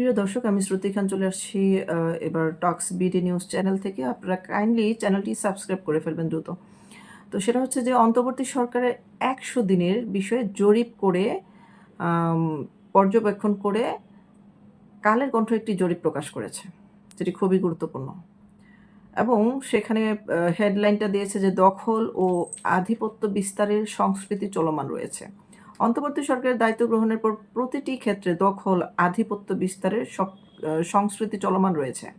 প্রিয় দর্শক, আমি শ্রুতি খান চলে আসছি এবার টক্স বিডি নিউজ চ্যানেল থেকে। আপনারা কাইন্ডলি চ্যানেলটি সাবস্ক্রাইব করে ফেলবেন দ্রুত। তো সেটা হচ্ছে যে, অন্তর্বর্তী সরকারের একশো দিনের বিষয়ে জরিপ করে পর্যবেক্ষণ করে কালের কণ্ঠ একটি জরিপ প্রকাশ করেছে, যেটি খুবই গুরুত্বপূর্ণ। এবং সেখানে হেডলাইনটা দিয়েছে যে, দখল ও আধিপত্য বিস্তারের সংস্কৃতি চলমান রয়েছে। অন্তর্বর্তী সরকারের দায়িত্ব গ্রহণের পর প্রতিটি ক্ষেত্রে দখল, আধিপত্য বিস্তারের সক- সংস্কৃতি চলমান রয়েছে।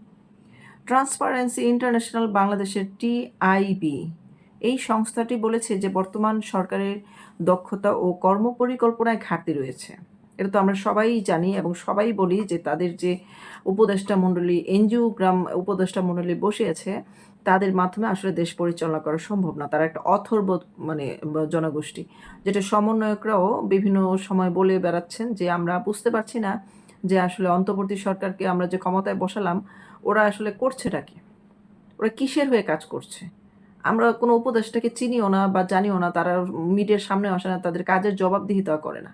ট্রান্সপারেন্সি ইন্টারন্যাশনাল বাংলাদেশের টিআইবি এই সংস্থাটি বলেছে যে বর্তমান সরকারের দক্ষতা ও কর্মপরিকল্পনায় ঘাটতি রয়েছে। এটা তো আমরা সবাই জানি এবং সবাই বলি যে তাদের যে উপদেষ্টা মণ্ডলী, এনজিও গ্রাম উপদেষ্টা মণ্ডলী বসে আছে, তাদের মাধ্যমে আসলে দেশ পরিচালনা করা সম্ভব না। তারা একটা অথর্ব মানে জনগোষ্ঠী, যেটা সমন্বয়করাও বিভিন্ন সময় বলে বেড়াচ্ছেন যে আমরা বুঝতে পারছি না যে আসলে অন্তর্বর্তী সরকারকে আমরা যে ক্ষমতায় বসালাম, ওরা আসলে করছেটা কি? ওরা কিসের হয়ে কাজ করছে? আমরা কোনো উপদেশটাকে চিনিও না বা জানিও না, তারা মিডিয়ার সামনে আসে না, তাদের কাজের জবাবদিহিতা করে না।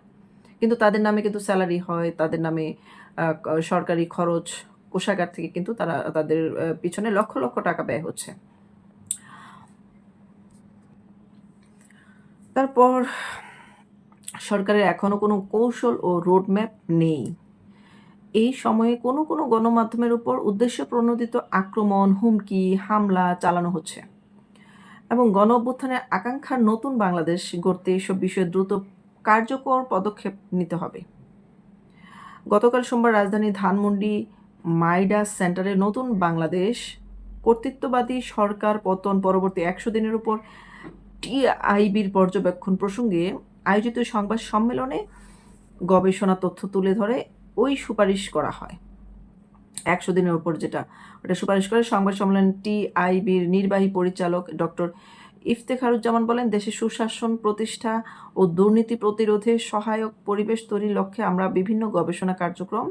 কিন্তু তাদের নামে কিন্তু স্যালারি হয়, তাদের নামে সরকারি খরচ, কোষাগার থেকে কিন্তু তারা তাদের পিছনে লক্ষ লক্ষ টাকা ব্যয় হচ্ছে। তারপর, সরকারের এখনও কোনো কৌশল ও রোডম্যাপ নেই। এই সময়ে কোনো কোনো গণমাধ্যমের উপর উদ্দেশ্য প্রণোদিত আক্রমণ, হুমকি, হামলা চালানো হচ্ছে। এবং গণ অভ্যুত্থানের আকাঙ্ক্ষার নতুন বাংলাদেশ গড়তে এসব বিষয়ে দ্রুত কার্যকর পদক্ষেপ নিতে হবে। গতকাল সোমবার রাজধানী ধানমন্ডি মাইডাস সেন্টারে নতুন বাংলাদেশ কর্তৃত্ববাদী সরকার পতন পরবর্তী একশো দিনের উপর টিআইবির পর্যবেক্ষণ প্রসঙ্গে আয়োজিত সংবাদ সম্মেলনে গবেষণা তথ্য তুলে ধরে ওই সুপারিশ করা হয়। একশো দিনের উপর যেটা, ওটা সুপারিশ করে সংবাদ সম্মেলন টিআইবির নির্বাহী পরিচালক ডক্টর ইফতেখারুজ্জামান বলেন, দেশে সুশাসন প্রতিষ্ঠা ও দুর্নীতি প্রতিরোধে সহায়ক পরিবেশ তৈরির লক্ষ্যে আমরা বিভিন্ন গবেষণা কার্যক্রম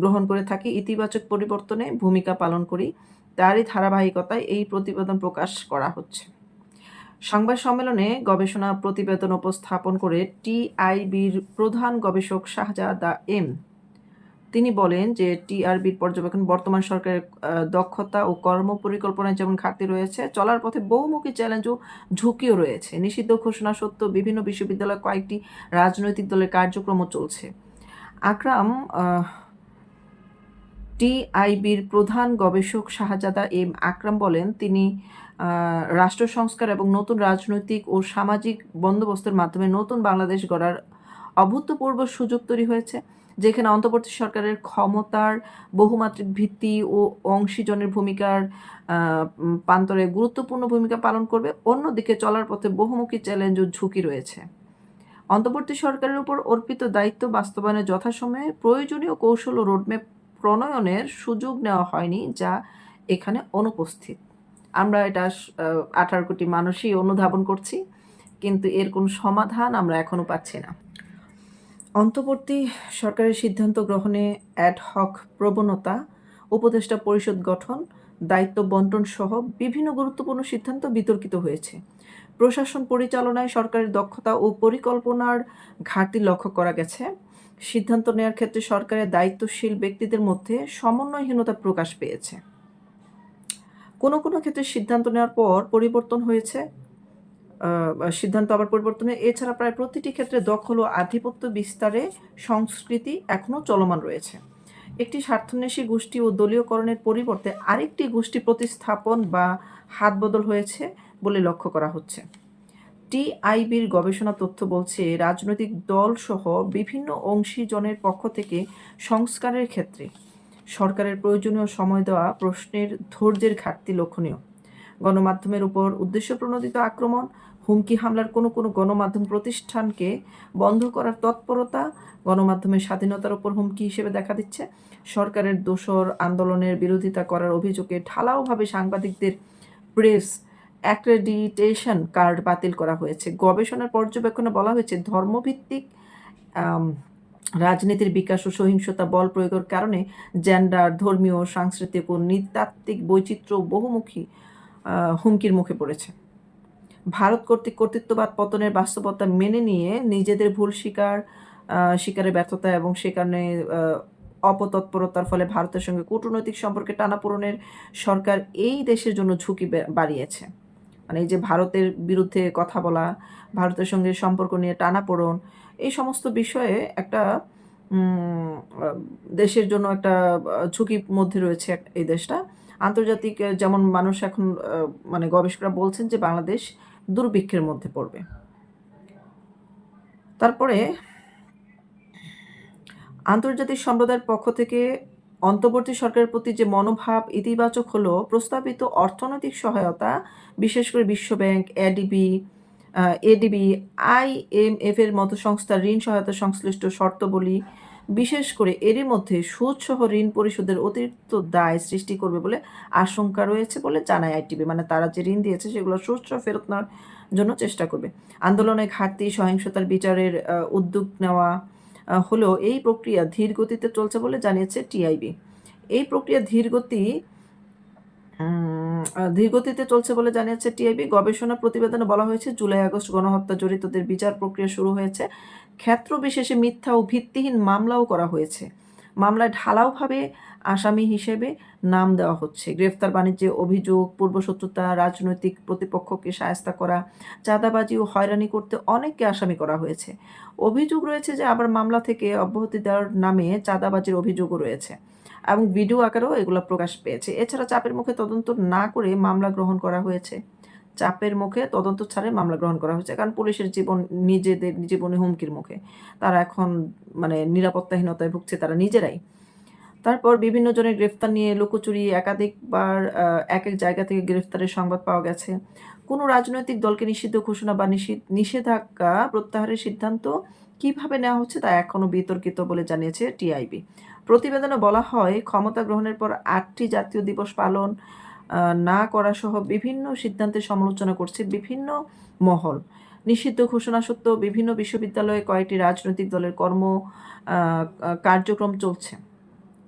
গ্রহণ করে থাকি। ইতিবাচক পরিবর্তনে ভূমিকা পালন করি। তারই ধারাবাহিকতায় এই প্রতিবেদন প্রকাশ করা হচ্ছে। সংবাদ সম্মেলনে গবেষণা প্রতিবেদন উপস্থাপন করে টিআইবির প্রধান গবেষক শাহজাদা এম তিনি বলেন যে টিআরবির পর্যবেক্ষণ বর্তমান সরকারের দক্ষতা ও কর্ম পরিকল্পনায় যেমন ঘাটতি রয়েছে, চলার পথে বহুমুখী চ্যালেঞ্জ ও ঝুঁকিও রয়েছে। নিষিদ্ধ ঘোষণা সত্ত্বেও বিভিন্ন বিশ্ববিদ্যালয়ে কয়েকটি রাজনৈতিক দলের কার্যক্রমও চলছে। আকরাম টিআইবির প্রধান গবেষক শাহজাদা এম আকরাম বলেন, তিনি রাষ্ট্র সংস্কার এবং নতুন রাজনৈতিক ও সামাজিক বন্দোবস্তের মাধ্যমে নতুন বাংলাদেশ গড়ার অভূতপূর্ব সুযোগ তৈরি হয়েছে। যেখানে অন্তর্বর্তী সরকারের ক্ষমতার বহুমাত্রিক ভিত্তি ও অংশীজনের ভূমিকার প্রান্তরে গুরুত্বপূর্ণ ভূমিকা পালন করবে। অন্যদিকে চলার পথে বহুমুখী চ্যালেঞ্জ ও ঝুঁকি রয়েছে। অন্তর্বর্তী সরকারের উপর অর্পিত দায়িত্ব বাস্তবায়নে যথাসময়ে প্রয়োজনীয় কৌশল ও রোডম্যাপ প্রণয়নের সুযোগ নেওয়া হয়নি, যা এখানে অনুপস্থিত। আমরা এটা আঠারো কোটি মানুষই অনুধাবন করছি, কিন্তু এর কোনো সমাধান আমরা এখনও পাচ্ছি না। অন্তর্বর্তী সরকারের সিদ্ধান্ত গ্রহণে অ্যাড হক প্রবণতা, উপদেষ্টা পরিষদ গঠন, দায়িত্ব বন্টন সহ বিভিন্ন গুরুত্বপূর্ণ সিদ্ধান্ত বিতর্কিত হয়েছে। প্রশাসন পরিচালনায় সরকারের দক্ষতা ও পরিকল্পনার ঘাটতি লক্ষ্য করা গেছে। সিদ্ধান্ত নেওয়ার ক্ষেত্রে সরকারের দায়িত্বশীল ব্যক্তিদের মধ্যে সমন্বয়হীনতা প্রকাশ পেয়েছে। কোনো কোনো ক্ষেত্রে সিদ্ধান্ত নেওয়ার পর পরিবর্তন হয়েছে। সিদ্ধান্ত আবার পরিবর্তনে এছাড়া প্রায় প্রতিটি ক্ষেত্রে দখল ও আধিপত্য বিস্তারে সংস্কৃতি এখনও চলমান রয়েছে। একটি স্বার্থন্বেষী গোষ্ঠী ও দলীয়করণের পরিবর্তে আরেকটি গোষ্ঠী প্রতিস্থাপন বা হাত বদল হয়েছে বলে লক্ষ্য করা হচ্ছে। টিআইবির গবেষণা তথ্য বলছে, রাজনৈতিক দল সহ বিভিন্ন অংশীজনের পক্ষ থেকে সংস্কারের ক্ষেত্রে সরকারের প্রয়োজনীয় সময় দেওয়া প্রশ্নের ধৈর্যের ঘাটতি লক্ষণীয়। গণমাধ্যমের উপর উদ্দেশ্য প্রণোদিত আক্রমণ, হুমকি হামলার কোনো কোনো গণমাধ্যম প্রতিষ্ঠানকে বন্ধ করার তৎপরতা গণমাধ্যমের স্বাধীনতার উপর হুমকি হিসেবে দেখা দিচ্ছে। সরকারের দোসর আন্দোলনের বিরোধিতা করার অভিযোগে ঢালাওভাবে সাংবাদিকদের প্রেস অ্যাক্রেডিটেশন কার্ড বাতিল করা হয়েছে। গবেষণার পর্যবেক্ষণে বলা হয়েছে, ধর্মভিত্তিক রাজনীতির বিকাশ ও সহিংসতা বল প্রয়োগের কারণে জেন্ডার ধর্মীয়, সাংস্কৃতিক ও নৃতাত্ত্বিক বৈচিত্র্য বহুমুখী হুমকির মুখে পড়েছে। ভারত কর্তৃক কর্তৃত্ববাদ পতনের বাস্তবতা মেনে নিয়ে নিজেদের ভুল আহ, স্বীকারের ব্যর্থতা এবং সে কারণে অপতৎপরতার ফলে ভারতের সঙ্গে কূটনৈতিক সম্পর্কে টানাপোড়েনের সরকার এই দেশের জন্য ঝুঁকি বাড়িয়েছে। মানে এই যে ভারতের বিরুদ্ধে কথা বলা ভারতের সঙ্গে সম্পর্ক নিয়ে টানাপোড়ন এই সমস্ত বিষয়ে একটা দেশের জন্য একটা ঝুঁকির মধ্যে রয়েছে এই দেশটা। আন্তর্জাতিক যেমন মানুষ এখন মানে গবেষকরা বলছেন যে বাংলাদেশ দুর্ভিক্ষের মধ্যে পড়বে। তারপরে আন্তর্জাতিক সম্প্রদায়ের পক্ষ থেকে অন্তর্বর্তী সরকারের প্রতি যে মনোভাব ইতিবাচক হলো, প্রস্তাবিত অর্থনৈতিক সহায়তা, বিশেষ করে বিশ্বব্যাংক এডিবি এডিবি আইএমএফ এর মতো সংস্থার ঋণ সহায়তা সংশ্লিষ্ট শর্তাবলী বিশেষ করে এরই মধ্যে সুদসহ ঋণ পরিশোধের অতিরিক্ত দায় সৃষ্টি করবে বলে আশঙ্কা রয়েছে বলে জানায় আইটিবি। মানে তারা যে ঋণ দিয়েছে সেগুলো সুদসহ ফেরত নেওয়ার জন্য চেষ্টা করবে। আন্দোলনে ঘাটতি, সহিংসতার বিচারের উদ্যোগ নেওয়া হলেও এই প্রক্রিয়া ধীর গতিতে চলছে বলে জানিয়েছে টিআইবি। এই প্রক্রিয়া ধীর গতি ধীরগতিতে চলছে বলে জানিয়েছে টিআইবি। গবেষণা প্রতিবেদনে বলা হয়েছে, জুলাই আগস্ট গণহত্যা জড়িতদের বিচার প্রক্রিয়া শুরু হয়েছে। ক্ষেত্র বিশেষে মিথ্যা ও ভিত্তিহীন মামলাও করা হয়েছে। মামলায় ঢালাওভাবে আসামি হিসেবে নাম দেওয়া হচ্ছে। গ্রেফতার বাণিজ্যে অভিযোগ, পূর্বশত্রুতা, রাজনৈতিক প্রতিপক্ষকে সায়স্তা করা, চাঁদাবাজি ও হয়রানি করতে অনেককে আসামি করা হয়েছে। অভিযোগ রয়েছে যে আবার মামলা থেকে অব্যাহতি দেওয়ার নামে চাঁদাবাজির অভিযোগও রয়েছে এবং ভিডিও আকারেও এগুলো প্রকাশ পেয়েছে। এছাড়া চাপের মুখে তদন্ত না করে মামলা গ্রহণ করা হয়েছে। চাপের মুখে তদন্ত ছাড়াই মামলা গ্রহণ করা হয়েছে। কারণ পুলিশের জীবন নিজেদের জীবনে হুমকির মুখে। তারা এখন মানে নিরাপত্তাহীনতায় ভুগছে তারা নিজেরাই। তারপর বিভিন্ন জনের গ্রেফতার নিয়ে লুকোচুরি, একাধিকবার এক এক জায়গা থেকে গ্রেফতারের সংবাদ পাওয়া গেছে। কোনো রাজনৈতিক দলকে নিষিদ্ধ ঘোষণা বা নিষেধাজ্ঞা প্রত্যাহারের সিদ্ধান্ত কীভাবে নেওয়া হচ্ছে তা এখনও বিতর্কিত বলে জানিয়েছে টিআইবি। প্রতিবেদনে বলা হয়, ক্ষমতা গ্রহণের পর আটটি জাতীয় দিবস পালন না করা সহ বিভিন্ন সিদ্ধান্তের সমালোচনা করছে বিভিন্ন মহল। নিষিদ্ধ ঘোষণা সত্ত্বেও বিভিন্ন বিশ্ববিদ্যালয়ে কয়েকটি রাজনৈতিক দলের কর্ম কার্যক্রম চলছে।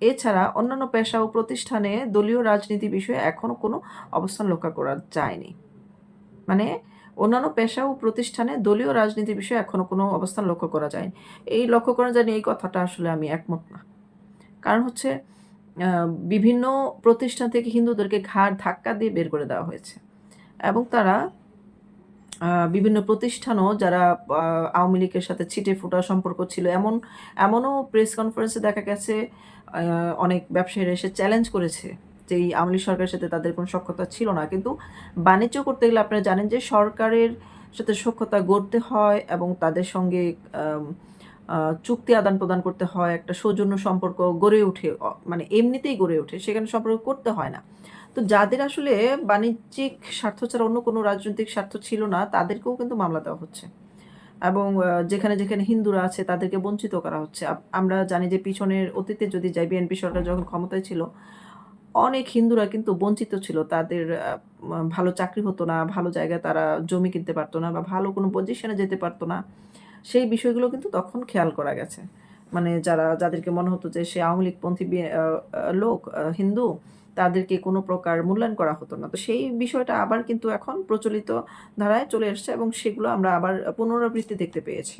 এছাড়া অন্যান্য পেশা ও প্রতিষ্ঠানে দলীয় রাজনীতি বিষয়ে এখনও কোনো অবস্থান লক্ষ্য করা যায়নি। মানে অন্যান্য পেশা ও প্রতিষ্ঠানে দলীয় রাজনীতি বিষয়ে এখনও কোনো অবস্থান লক্ষ্য করা যায়নি। এই লক্ষ্য করা যায়নি, এই কথাটা আসলে আমি একমত না। কারণ হচ্ছে বিভিন্ন প্রতিষ্ঠান থেকে হিন্দুদেরকে ঘাড় ধাক্কা দিয়ে বের করে দেওয়া হয়েছে। এবং তারা বিভিন্ন প্রতিষ্ঠানও যারা আওয়ামী লীগের সাথে ছিটে ফোটা সম্পর্ক ছিল, এমন, এমনও প্রেস কনফারেন্সে দেখা গেছে অনেক ব্যবসায়ীরা এসে চ্যালেঞ্জ করেছে যে এই আওয়ামী লীগ সরকারের সাথে তাদের কোনো সক্ষতা ছিল না। কিন্তু বাণিজ্য করতে গেলে আপনারা জানেন যে সরকারের সাথে সক্ষতা গড়তে হয় এবং তাদের সঙ্গে চুক্তি আদান প্রদান করতে হয়, একটা সৌজন্য সম্পর্ক গড়ে ওঠে মানে এমনিতেই গড়ে ওঠে, সেখানে সম্পর্ক করতে হয় না। তো যাদের আসলে বাণিজ্যিক স্বার্থ ছাড়া অন্য কোনো রাজনৈতিক স্বার্থ ছিল না, তাদেরকেও কিন্তু মামলা দেওয়া হচ্ছে। এবং যেখানে যেখানে হিন্দুরা আছে, তাদেরকে বঞ্চিত করা হচ্ছে। আমরা জানি যে পিছনের অতীতে যদি যাই বিএনপি সরকার যখন ক্ষমতায় ছিল, অনেক হিন্দুরা কিন্তু বঞ্চিত ছিল। তাদের ভালো চাকরি হতো না, ভালো জায়গায় তারা জমি কিনতে পারতো না বা ভালো কোনো পজিশনে যেতে পারতো না। সেই বিষয়গুলো কিন্তু তখন খেয়াল করা গেছে। মানে যারা, যাদেরকে মনে হতো যে সে আওয়ামী লীগপন্থী লোক হিন্দু, তাদেরকে কোনো প্রকার মূল্যায়ন করা হতো না। তো সেই বিষয়টা আবার কিন্তু এখন প্রচলিত ধারায় চলে এসছে এবং সেগুলো আমরা আবার পুনরাবৃত্তি দেখতে পেয়েছি।